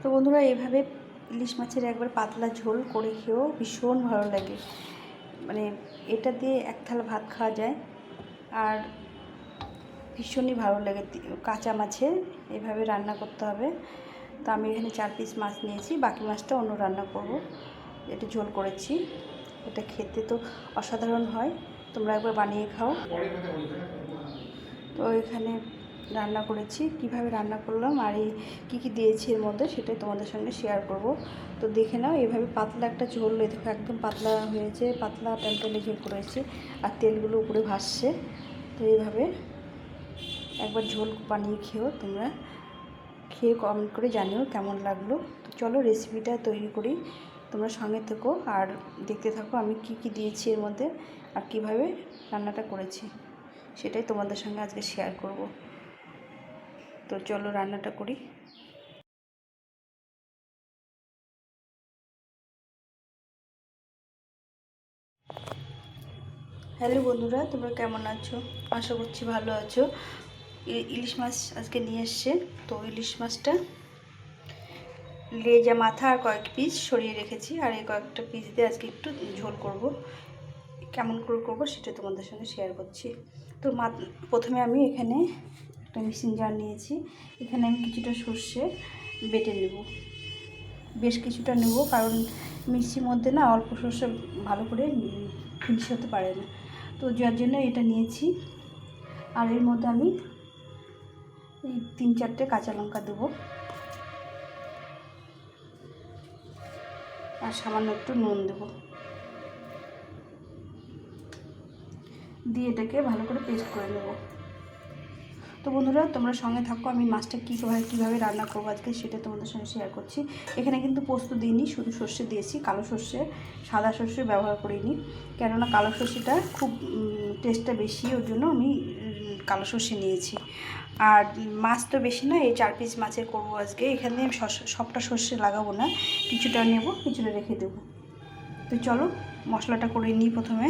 তো বন্ধুরা, এইভাবে ইলিশ মাছের একবার পাতলা ঝোল করে খেয়েও ভীষণ ভালো লাগে। মানে এটা দিয়ে এক থালা ভাত খাওয়া যায় আর ভীষণই ভালো লাগে কাঁচা মাছে এভাবে রান্না করতে হবে। তো আমি এখানে চার পিস মাছ নিয়েছি, বাকি মাছটা অন্য রান্না করব। এটা ঝোল করেছি, এটা খেতে তো অসাধারণ হয়। তোমরা একবার বানিয়ে খাও। তো এখানে রান্না করেছি, কীভাবে রান্না করলাম আর এই কী কী দিয়েছি এর মধ্যে সেটাই তোমাদের সঙ্গে শেয়ার করব। তো দেখে নাও, এভাবে পাতলা একটা ঝোল দেখো একদম পাতলা হয়েছে, পাতলা তেলতেলে ঝোল করেছি আর তেলগুলো উপরে ভাসছে। তো এইভাবে একবার ঝোল বানিয়ে খেও তোমরা খেয়ে কমেন্ট করে জানিও কেমন লাগল। তো চলো রেসিপিটা তৈরি করি, তোমরা সঙ্গে থেকো আর দেখতে থাকো আমি কি কি দিয়েছি এর মধ্যে আর কীভাবে রান্নাটা করেছি, সেটাই তোমাদের সঙ্গে আজকে শেয়ার করব। তো চলো রান্নাটা করি। হ্যালো বন্ধুরা, তোমরা কেমন আছো? আশা করছি ভালো আছো। ইলিশ মাছ আজকে নিয়ে এসছে। তো ইলিশ মাছটা লেজা মাথা আর কয়েক পিস সরিয়ে রেখেছি। আর এই কয়েকটা পিস দিয়ে আজকে একটু ঝোল করব। কেমন করে করব সেটা তোমাদের সঙ্গে শেয়ার করছি। তো প্রথমে আমি এখানে একটা মিক্সিং জার নিয়েছি। এখানে আমি কিছুটা সর্ষে বেটে নেব। বেশ কিছুটা নেব কারণ মিক্সির মধ্যে না অল্প সর্ষে ভালো করে ফিনিশ হতে পারে না। তো যার জন্য এটা নিয়েছি। আর এর মধ্যে আমি এই তিন চারটে কাঁচা লঙ্কা দেবো। আর সামান্য একটু নুন দেবো। দিয়ে এটাকে ভালো করে পেস্ট করে নেব। তো বন্ধুরা, তোমরা সঙ্গে থাকো, আমি মাছটা কীভাবে কীভাবে রান্না করব আজকে সেটা তোমাদের সঙ্গে শেয়ার করছি। এখানে কিন্তু পোস্ত দিইনি, শুধু সর্ষে দিয়েছি, কালো সর্ষে, সাদা সর্ষে ব্যবহার করিনি। কেননা কালো সর্ষেটা খুব টেস্টটা বেশি, ওর জন্য আমি কালো সর্ষে নিয়েছি। আর মাছ তো বেশি না, এই চার পিস মাছের করব আজকে। এখানে আমি সবটা সর্ষে লাগাবো না, কিছুটা নেব, কিছুটা রেখে দেবো। তো চলো, মশলাটা করে নিই প্রথমে।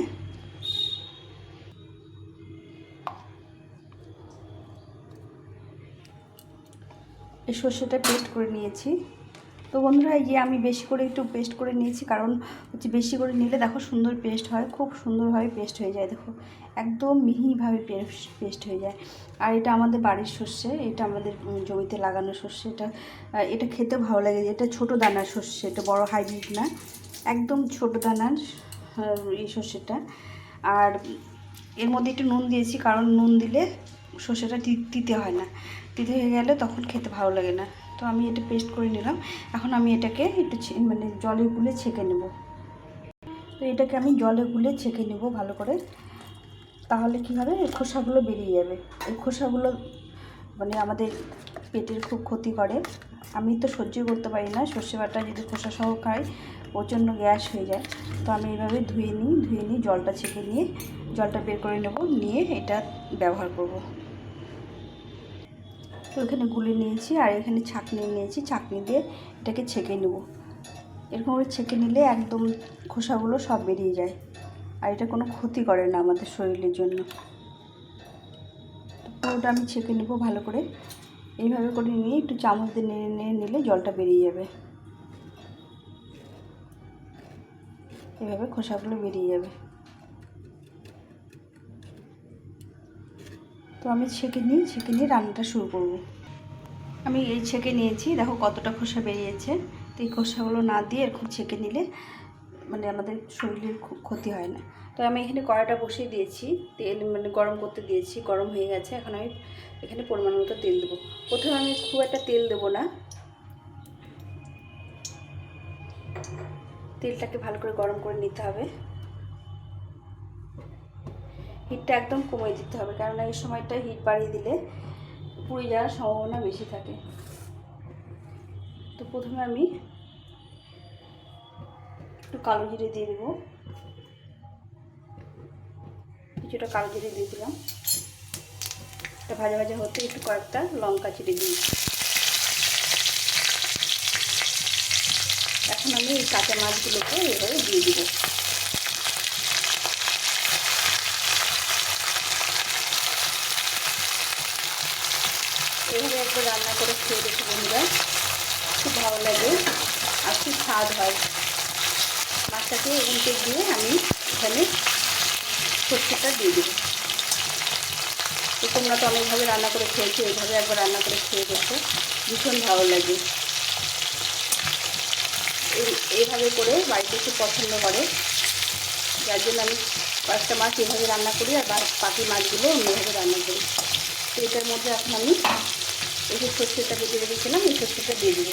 এই সর্ষেটা পেস্ট করে নিয়েছি। তো বন্ধুরা, এই যে আমি বেশি করে একটু পেস্ট করে নিয়েছি, কারণ হচ্ছে বেশি করে নিলে দেখো সুন্দর পেস্ট হয়, খুব সুন্দরভাবে পেস্ট হয়ে যায়, দেখো একদম মিহিভাবে পেস্ট হয়ে যায়। আর এটা আমাদের বাড়ির সর্ষে, এটা আমাদের জমিতে লাগানো সর্ষে, এটা এটা খেতে ভালো লাগে, এটা ছোট দানার সর্ষে, এটা বড় হাইব্রিড না, একদম ছোট দানার এই সর্ষেটা। আর এর মধ্যে একটু নুন দিয়েছি, কারণ নুন দিলে সর্ষেটা তি- তিতে হয় না। তিতে হয়ে গেলে তখন খেতে ভালো লাগে না। তো আমি এটা পেস্ট করে নিলাম। এখন আমি এটাকে একটু মানে জলে গুলে ছেঁকে নেব। তো এটাকে আমি জলে গুলে ছেঁকে নেব ভালো করে। তাহলে কী হবে? এই খোসাগুলো বেরিয়ে যাবে। এই খোসাগুলো মানে আমাদের পেটের খুব ক্ষতি করে। আমি তো সহ্য করতে পারি না। সর্ষে বাটা যদি খোসা সহ খাই, প্রচণ্ড গ্যাস হয়ে যায়। তো আমি এইভাবে ধুয়ে নিই ধুয়ে নিই, জলটা ছেঁকে নিয়ে জলটা বের করে নেব। নিয়ে এটা ব্যবহার করব। তো এখানে গুলে নিয়েছি আর এখানে ছাঁকনি নিয়েছি। ছাঁকনি দিয়ে এটাকে ছেঁকে নেব। এরকম করে ছেঁকে নিলে একদম খোসাগুলো সব বেরিয়ে যায়। আর এটা কোনো ক্ষতি করে না আমাদের শরীরের জন্য। পুরোটা আমি ছেঁকে নেব ভালো করে। এইভাবে করে নিয়ে একটু চামচ দিয়ে নেড়ে নেড়ে নিলে জলটা বেরিয়ে যাবে। এভাবে খোসাগুলো বেরিয়ে যাবে। তো আমি ছেঁকে নিই, ছেঁকে নিয়ে রান্নাটা শুরু করব। আমি এই ছেঁকে নিয়েছি, দেখো কতটা খোসা বেরিয়েছে। তো এই খোসাগুলো না দিয়ে এরকম ছেঁকে নিলে মানে আমাদের শরীরের খুব ক্ষতি হয় না। তো আমি এখানে কড়াটা বসিয়ে দিয়েছি, তেল মানে গরম করতে দিয়েছি, গরম হয়ে গেছে। এখন আমি এখানে পরিমাণ মতো তেল দেবো। প্রথমে আমি খুব একটা তেল দেবো না। তেলটাকে ভালো করে গরম করে নিতে হবে। হিটটা একদম কমিয়ে দিতে হবে কারণ এই সময়টা হিট বাড়িয়ে দিলে পুড়ে যাওয়ার সম্ভাবনা বেশি থাকে। তো প্রথমে আমি একটু কালো জিরে দিয়ে দেবো। কিছুটা কালো জিরে দিয়ে দিলাম। এটা ভাজা ভাজা হতে একটু কয়েকটা লঙ্কা চিড়ে দিই। এখন আমি এই কাঁচা মাছগুলোকে এভাবে দিয়ে দিব এভাবে একবার রান্না করে খেয়ে দেখো বন্ধুরা খুব ভালো লাগে। আর খুব স্বাদ হয়। মাছটাকে উল্টে দিয়ে আমি এখানে সর্ষেটা দিয়ে দেবো। তো তোমরা তো অনেকভাবে রান্না করে খেয়েছো, এইভাবে একবার রান্না করে খেয়ে দেখো। ভীষণ ভালো লাগে। এই, এইভাবে করে বাড়িতে খুব পছন্দ করে। যার জন্য আমি কয়েকটা মাছ এইভাবে রান্না করি আর বাকি মাছগুলো অন্যভাবে রান্না করি। তো এটার মধ্যে এখন আমি এই যে সর্ষেটা বেটে রেখেছিলাম, এই সর্ষেটা দিয়ে দেবো।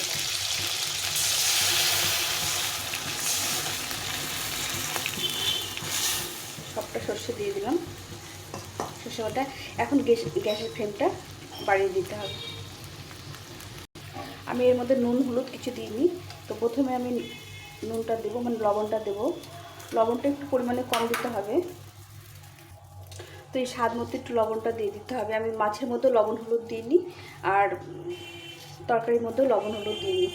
সবটা সর্ষে দিয়ে দিলাম। সর্ষে বাটা, এখন গ্যাস, গ্যাসের ফ্লেমটা বাড়িয়ে দিতে হবে। আমি এর মধ্যে নুন, হলুদ কিছু দিইনি। তো প্রথমে আমি নুনটা দেবো মানে লবণটা দেবো। লবণটা একটু পরিমাণে কম দিতে হবে। এই স্বাদ মতো একটু লবণটা দিয়ে দিতে হবে। আমি মাছের মধ্যে লবণ হলুদ দিইনি আর তরকারির মধ্যেও লবণ হলুদ দিইনি।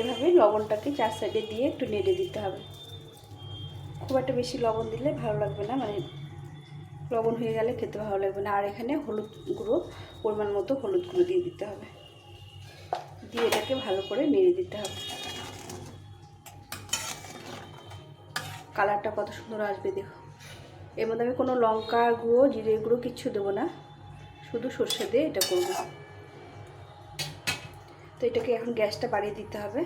এভাবে লবণটাকে চার সাইডে দিয়ে একটু নেড়ে দিতে হবে। খুব একটা বেশি লবণ দিলে ভালো লাগবে না মানে লবণ হয়ে গেলে খেতে ভালো লাগবে না। আর এখানে হলুদ গুঁড়ো, পরিমাণ মতো হলুদ গুঁড়ো দিয়ে দিতে হবে। দিয়ে এটাকে ভালো করে নেড়ে দিতে হবে। কালারটা কত সুন্দর আসবে দেখো। এর মধ্যে আমি কোনো লঙ্কা গুঁড়ো, জিরে গুঁড়ো কিচ্ছু দেবো না। শুধু সর্ষে দিয়ে এটা করব। তো এটাকে এখন গ্যাসটা বাড়িয়ে দিতে হবে।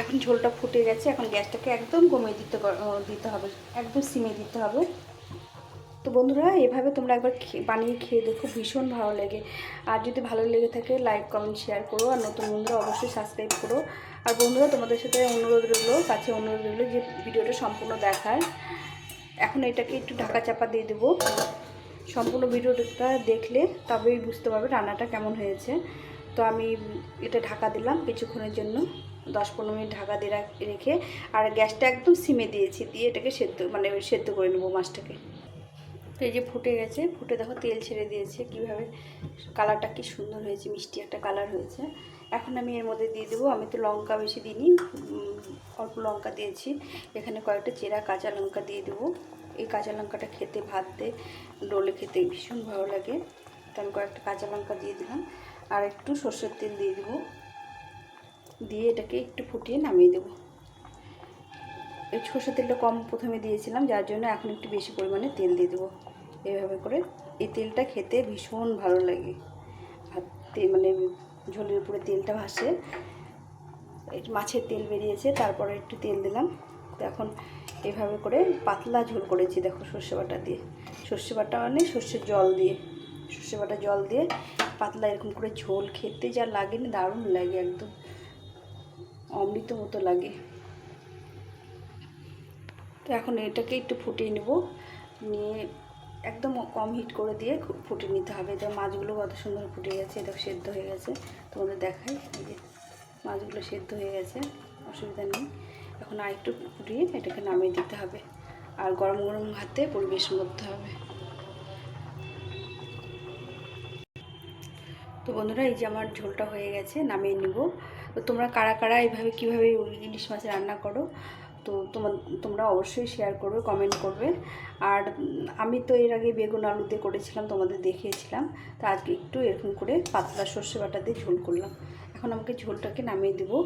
এখন ঝোলটা ফুটে গেছে, এখন গ্যাসটাকে একদম কমিয়ে দিতে দিতে হবে, একদম সিমে দিতে হবে। তো বন্ধুরা, এভাবে তোমরা একবার বানিয়ে খেয়ে দেখো, ভীষণ ভালো লাগে। আর যদি ভালো লেগে থাকে লাইক কমেন্ট শেয়ার করো। আর নতুন বন্ধুরা অবশ্যই সাবস্ক্রাইব করো। আর বন্ধুরা, তোমাদের সাথে অনুরোধ রইল, কাছে অনুরোধ রইল যে ভিডিওটা সম্পূর্ণ দেখার। এখন এটাকে একটু ঢাকা চাপা দিয়ে দেবো। সম্পূর্ণ ভিডিওটা দেখলে তবেই বুঝতে পারবে রান্নাটা কেমন হয়েছে। তো আমি এটা ঢাকা দিলাম কিছুক্ষণের জন্য। দশ পনেরো মিনিট ঢাকা দিয়ে রেখে, আর গ্যাসটা একদম সিমে দিয়েছি। দিয়ে এটাকে সেদ্ধ মানে সেদ্ধ করে নেব মাছটাকে। তো এই যে ফুটে গেছে, ফুটে দেখো তেল ছেড়ে দিয়েছে, কীভাবে কালারটা কি সুন্দর হয়েছে, মিষ্টি একটা কালার হয়েছে। এখন আমি এর মধ্যে দিয়ে দেবো, আমি তো লঙ্কা বেশি দিইনি অল্প লঙ্কা দিয়েছি। এখানে কয়েকটা চেরা কাঁচা লঙ্কা দিয়ে দেবো। এই কাঁচা লঙ্কাটা খেতে, ভাত ডোলে খেতে ভীষণ ভালো লাগে। তো আমি কয়েকটা কাঁচা লঙ্কা দিয়ে দিলাম। আর একটু সর্ষের তেল দিয়ে দেবো। দিয়ে এটাকে একটু ফুটিয়ে নামিয়ে দেবো। এই সর্ষের তেলটা কম প্রথমে দিয়েছিলাম, যার জন্য এখন একটু বেশি পরিমাণে তেল দিয়ে দেবো। এইভাবে করে এই তেলটা খেতে ভীষণ ভালো লাগে। ভাত মানে ঝোলের উপরে তেলটা ভাসে। মাছের তেল বেরিয়েছে, তারপরে একটু তেল দিলাম। তো এখন এভাবে করে পাতলা ঝোল করেছি, দেখো সর্ষে বাটা দিয়ে। সর্ষে বাটা মানে সর্ষের জল দিয়ে। সর্ষে বাটা জল দিয়ে পাতলা এরকম করে ঝোল খেতে যা লাগে না, দারুণ লাগে একদম। অমৃত মতো লাগে। তো এখন এটাকে একটু ফুটিয়ে নেব। নিয়ে একদম কম হিট করে দিয়ে ফুটিয়ে নিতে হবে। এটা মাছগুলো কত সুন্দর ফুটে গেছে এটা সেদ্ধ হয়ে গেছে। তোমাদের দেখাই, এই যে মাছগুলো সেদ্ধ হয়ে গেছে, অসুবিধা নেই। এখন আর একটু ফুটিয়ে এটাকে নামিয়ে দিতে হবে। আর গরম গরম হাতে পরিবেশন করতে হবে। তো বন্ধুরা, এই যে আমার ঝোলটা হয়ে গেছে, নামিয়ে নিব। তো তোমরা কারা কারা এইভাবে কীভাবে ইলিশ মাছ রান্না করো তো তোমার তোমরা অবশ্যই শেয়ার করবে কমেন্ট করবে। আর আমি তো এর আগে বেগুন আলু দিয়ে করেছিলাম, তোমাদের দেখিয়েছিলাম। তো আজকে একটু এরকম করে পাতলা সর্ষে বাটা দিয়ে ঝোল করলাম। এখন আমাকে ঝোলটাকে নামিয়ে দেবো।